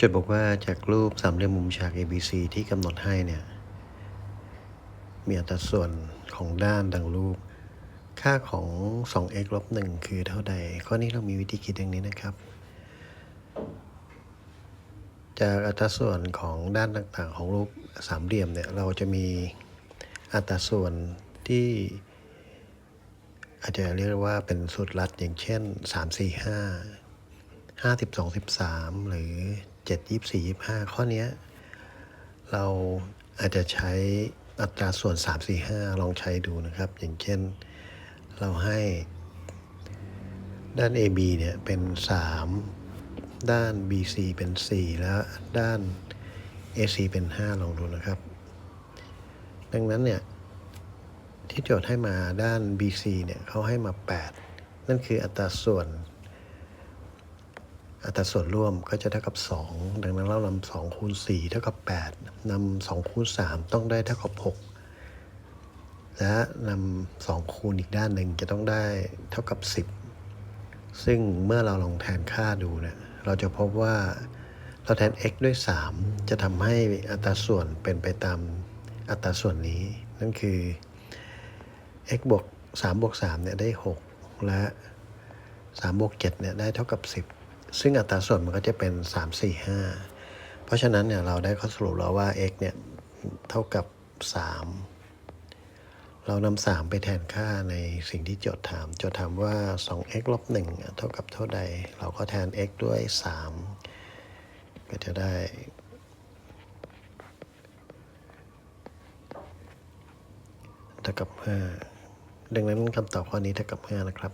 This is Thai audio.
จดบอกว่าจากรูปสามเหลี่ยมมุมฉาก ABC ที่กำหนดให้เนี่ย มีอัตราส่วนของด้านดังรูป ค่าของ 2x ลบ1คือเท่าใด ข้อนี้เรามีวิธีคิดอย่างนี้นะครับ จากอัตราส่วนของด้านต่างๆ ของรูปสามเหลี่ยมเนี่ย เราจะมีอัตราส่วนที่ อาจจะเรียกว่าเป็นสูตรลัดอย่างเช่น 3 4 5 5 12 13 หรือ 7 24 25 ข้อนี้เราอาจจะใช้อัตราส่วน 3 4 5 ลองใช้ดูนะครับ อย่างเช่นเราให้ ด้าน AB เนี่ยเป็น 3 ด้าน BC เป็น 4 แล้วด้าน AC เป็น 5 ลองดูนะครับ ดังนั้นเนี่ยที่โจทย์ให้มาด้าน BC เนี่ยเขาให้มา 8 นั่นคืออัตราส่วน อัตราส่วนร่วมก็จะเท่ากับ 2 ดังนั้นเรานำ2คูณ4เท่ากับ 8นำ2คูณ3 ต้องได้เท่ากับ 6 และนำ2คูณอีกด้านหนึ่งจะต้องได้เท่ากับ 10 ซึ่งเมื่อเราลองแทนค่าดูเนี่ยเราจะพบว่าเราแทน x ด้วย 3 จะทำให้อัตราส่วนเป็นไปตามอัตราส่วนนี้ นั่นคือ x บวก3บวก3เนี่ยได้ 6 และ3บวก7เนี่ยได้เท่ากับ 10 ซึ่งอัตราส่วนมันก็จะเป็น 3 4 5 เพราะฉะนั้นเนี่ยเราได้ข้อสรุปแล้วว่า x เนี่ยเท่ากับ 3 เรานำ3ไปแทนค่าในสิ่งที่โจทย์ถาม โจทย์ถามว่า 2x ลบ1เท่ากับเท่าใด เราก็แทน x ด้วย 3 ก็จะได้เท่ากับ 5 ดังนั้นคำตอบข้อนี้เท่ากับ 5 นะครับ